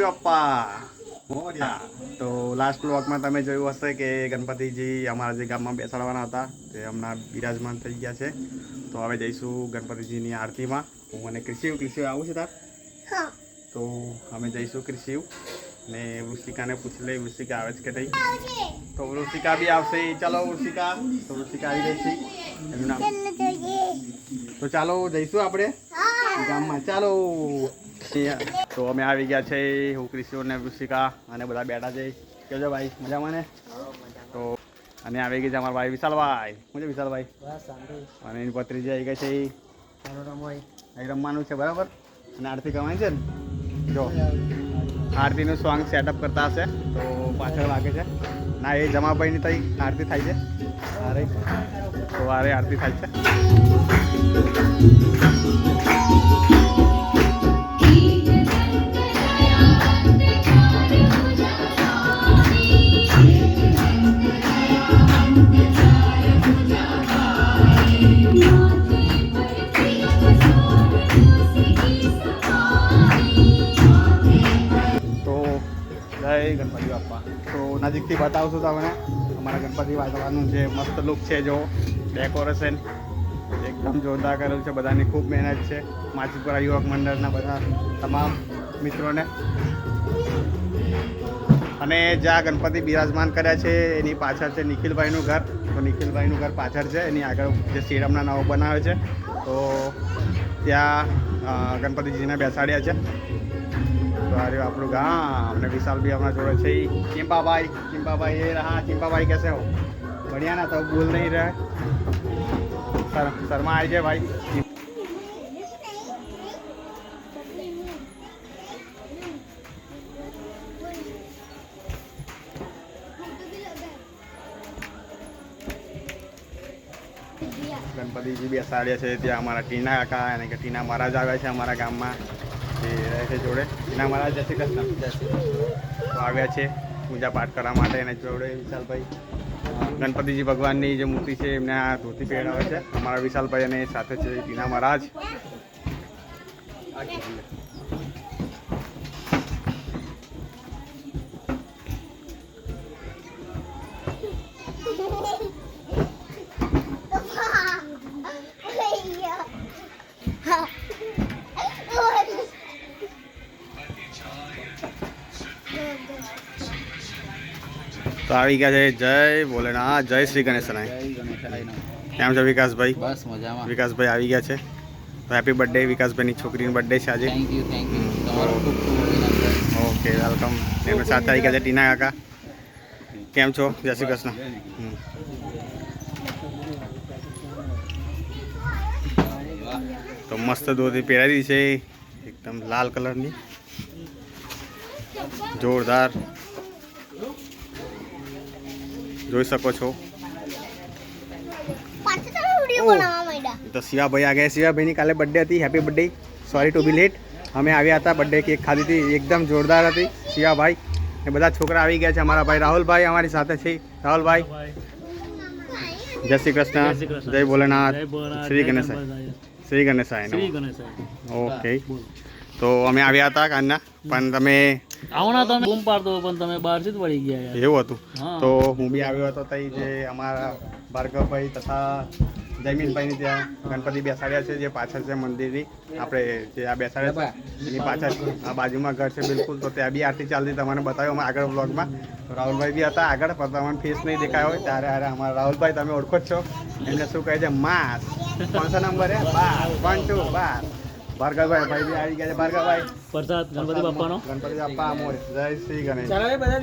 બાપ્પા મોર્યા. તો લાસ્ટ બ્લોગમાં તમે જોયું હશે કે ગણપતિજી અમારા જે ગામમાં બેસાડવાના હતા તે હમણાં બિરાજમાન થઈ ગયા છે. તો હવે જઈશું ગણપતિજીની આરતીમાં. હું અને ક્રિશિવ ક્રિશિવ આવું છે તાર? તો અમે જઈશું ક્રિશિવ ને વૃષિકાને પૂછી લઈ. વૃષિકા આવે છે કે નહીં? તો વૃષિકા બી આવશે. ચાલો વૃષિકા તો વૃષિકા આવી ગઈ છે. એનું નામ? તો ચાલો જઈશું આપણે. ગામમાં. ચાલો. તો અમે આવી ગયા છે હું કૃષિ ને વૃષિકા અને બધા બેઠા છે. કેજો ભાઈ? મજામાં ને? તો અને આવી ગઈ છે અમારા ભાઈ વિશાલભાઈ. છે વિશાલભાઈ? અને એની પત્રીજી આવી ગઈ છે. અહીં રમવાનું છે, બરાબર? અને આરતી કમાય છે ને? જો. આરતીનું સોંગ સેટઅપ કરતા હશે. તો પાછળ વાગે છે. ના, એ જમાભાઈની તઈ આરતી થાય છે. અરે. તો આરતી થાય છે. નજીકથી બતાવશું તમને અમારા ગણપતિ બાપાનું જે મસ્ત લુક છે, જો ડેકોરેશન એકદમ જોરદાર કરેલું છે, બધાની ખૂબ મહેનત છે. માછીપુરા યુવક મંડળના બધા તમામ મિત્રોને. અને જ્યાં ગણપતિ બિરાજમાન કર્યા છે, એની પાછળ છે નિખિલભાઈનું ઘર. તો નિખિલભાઈનું ઘર પાછળ છે, એની આગળ જે શ્રીરામના નવો બનાવે છે. તો ત્યાં ગણપતિજીને બેસાડ્યા છે. તો આપણું ગામ અને વિશાલ ભાઈ હમણાં જોડે છે. ચિંપાભાઈ ચિંપાભાઈ એ હા ચિંપાભાઈ કેસે હો? બઢિયા ના તો ભૂલ નહીં રહે શર્મા આવી જાય ભાઈ. ગણપતિજી બેસાડે છે ત્યાં અમારા ટીના કાકા અને કે ટીના મહારાજ આવે છે અમારા ગામમાં. એ છે જોડે. એના મહારાજ જય શ્રી કૃષ્ણ. તો આવ્યા છે પૂજા પાઠ કરવા માટે એને જોડે વિશાલભાઈ ગણપતિજી ભગવાનની જે મૂર્તિ છે એમને આ ધોતી પહેરાવે છે. અમારા વિશાલભાઈ અને સાથે છે ટીના મહારાજ. આવી ગયા છે. જય ભોલેનાથ જય શ્રી ગણેશનાય કેમ છે વિકાસભાઈ? બસ મજામાં. વિકાસભાઈ આવી ગયા છે. હેપી બર્થડે વિકાસભાઈની છોકરીની બર્થડે છે આજે. ઓકે વેલકમ એમને સાથે આવી ગયા છે ટીના કાકા. કેમ છો? જય શ્રી કૃષ્ણ. તો મસ્ત ધોતી પહેરાવી છે. એકદમ લાલ કલરની. જોરદાર. જોઈ શકો છો. તો શિવાભાઈ આ ગયા. શિવાભાઈની કાલે બર્થડે હતી. Happy birthday sorry to be late અમે આવ્યા હતા બર્થડે કેક ખાધી હતી. એકદમ જોરદાર હતી. શિવાભાઈ એ બધા છોકરા આવી ગયા છે અમારા ભાઈ. રાહુલભાઈ અમારી સાથે છે. રાહુલભાઈ. જય શ્રી કૃષ્ણ. જય ભોલેનાથ. શ્રી ગણેશાય શ્રી ગણેશાય ઓકે. તો અમે આવ્યા હતા કાનના પણ તમે આવો ના તમે બૂમ પાડતો પણ તમે બહારથી જ વળી ગયા યાર. એવું હતું. તો હું બી આવ્યો હતો તઈ જે અમારા ભાર્ગવભાઈ તથા જયમીનભાઈની ત્યાં ગણપતિ બેસાડ્યા છે જે પાછળ છે મંદિરની. આપણે જે આ બેસાડ્યા છે એની પાછળ આ બાજુમાં ઘર છે બિલકુલ. તો ત્યાં બી આરતી ચાલતી તમને બતાવ્યું અમે આગળ બ્લોગમાં તો રાહુલભાઈ બી હતા આગળ પણ તમને ફેસ નહીં દેખાયો હોય ત્યારે અરે અમારા રાહુલભાઈ તમે ઓળખો જ છો. એમને શું કહે છે? માસ. કોણસો નંબર હે? બાર. વન ટુ બાર. ભાર્ગવભાઈ ગયા છે. શ્રી ગણેશ. ચાલો એ બધા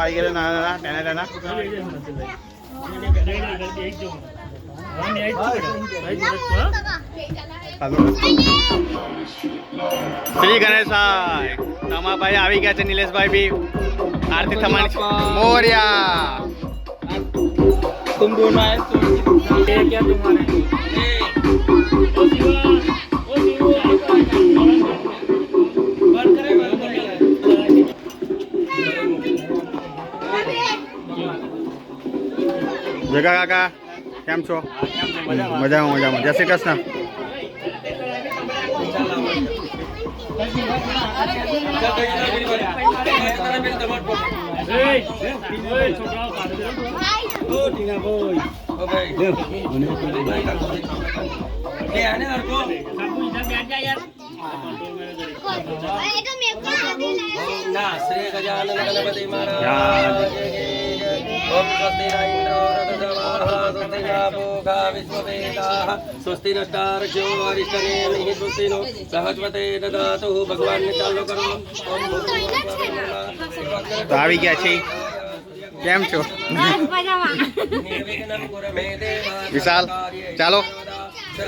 આવી ગયા નાના નાના ટેના ટેના શ્રી આવી ગયા છે નિલેશભાઈ બી. આરતી થવાની મોર્યા. તુમ દોનો જગા કાકા કેમ છો મજામાં મજામાં જય શ્રી કૃષ્ણ એ તો મેં પણ આધી લાવ્યો ના શ્રી ગજાનન ગણપતિ મહારાજ યા. ઓમ સ્વસ્તિ ન ઇન્દ્રો રથસમાહ સ્વસ્તિ ન પૂષા વિશ્વવેદાઃ સ્વસ્તિ નષ્ટાર્ક્ષ્યો અરિષ્ટનેમિઃ સ્વસ્તિ નો સહસ્વતે દદાતુ ભગવાન ચાલુ કરો ઓમ તો આવી ગયા છે કેમ છો? વિશાલ, ચાલો.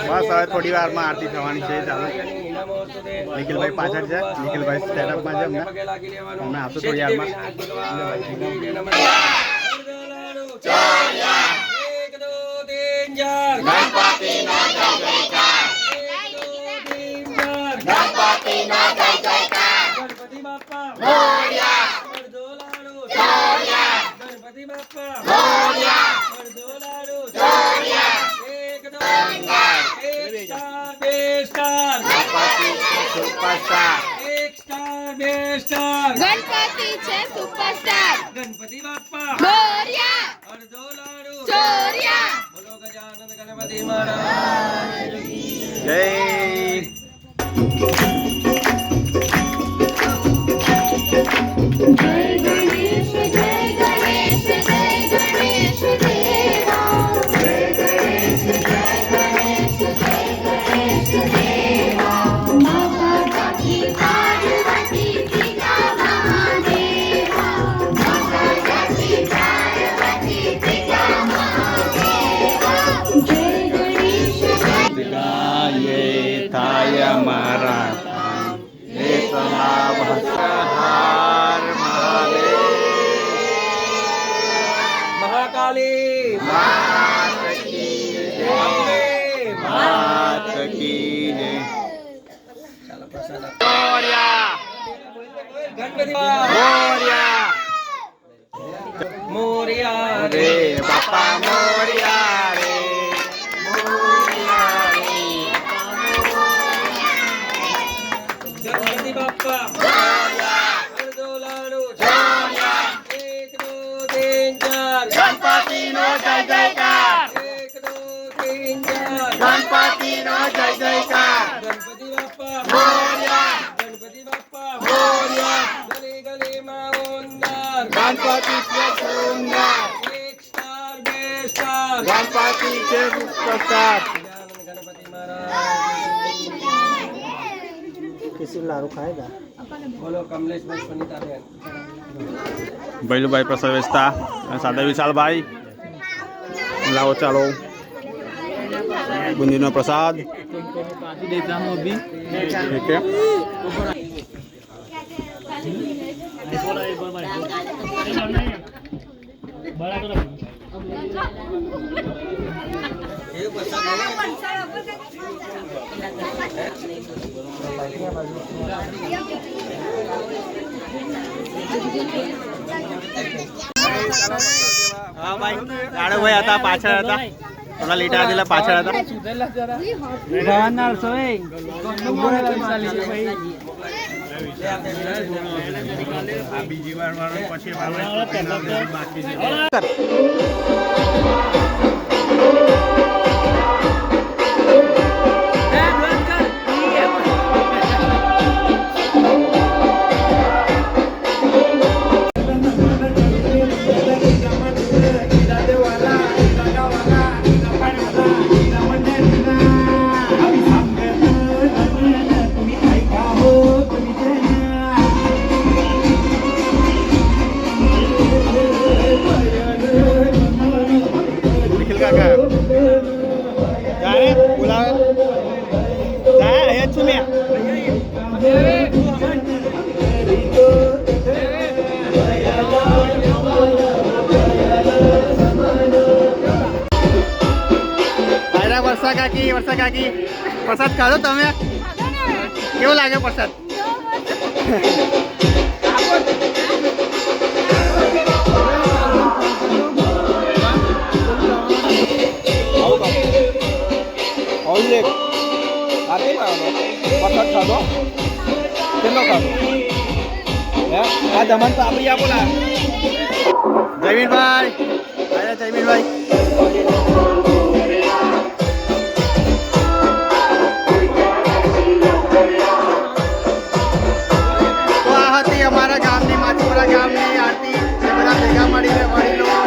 બસ, હવે થોડી વારમાં આરતી થવાની છે, ચાલો. નિખિલભાઈ પાછળ છે. નિખિલભાઈ સ્ટેટઅપમાં છે અમને. અમને આપતો થોડી વારમાં. ગણપતિ સુપરસ્ટાર. એક સ્ટાર બે સ્ટાર ગણપતિ છે સુપરસ્ટાર. ગણપતિ બાપ્પા. મોર્યા અડધો લાડુ. ચોરિયા. બોલો ગજાનંદ ગણપતિ મહારાજ. જય. ગણેશ થાય મારા હે સલામ હર મહાદેવ મહાકાલી માત કી જય માત કી જય મોર્યા ગણપતિ તીન ચાર ગણપતિ નો જય જયકાર એક દો તીન ચાર ગણપતિ નો જય જયકાર ગણપતિ બાપ્પા મોર્યા ગણપતિ બાપ્પા મોર્યા ગલી ગલીમાં ઓંદાર ગણપતિ છે સુંદર એક સ્ટાર બે સ્ટાર ગણપતિ છે સુપરસ્ટાર ગજાનંદ ગણપતિ મહારાજ બોલો કમલેશભાઈ સુનીતાબેન ભૈલુભાઈ પ્રસાદ વેચતા સાદા વિશાલભાઈ લાવો ચાલો. બુંદીનો પ્રસાદ. હા ભાઈ. લાડો ભાઈ હતા પાછળ હતા. થોડા લીટા હતા પાછળ હતા. જવાનાર સોય બીજી વાર પછી કાકી વર્ષા કાકી. પ્રસાદ ખાધો તમે? કેવો લાગ્યો પ્રસાદ? વખત ખાધો? કેટલો ખાધો? આ દમન તો આપી આપો ના. જયમીનભાઈ આયા અમારા ગામની માછીપરા ગામની આરતી બધા ભેગા મળીને વડીલો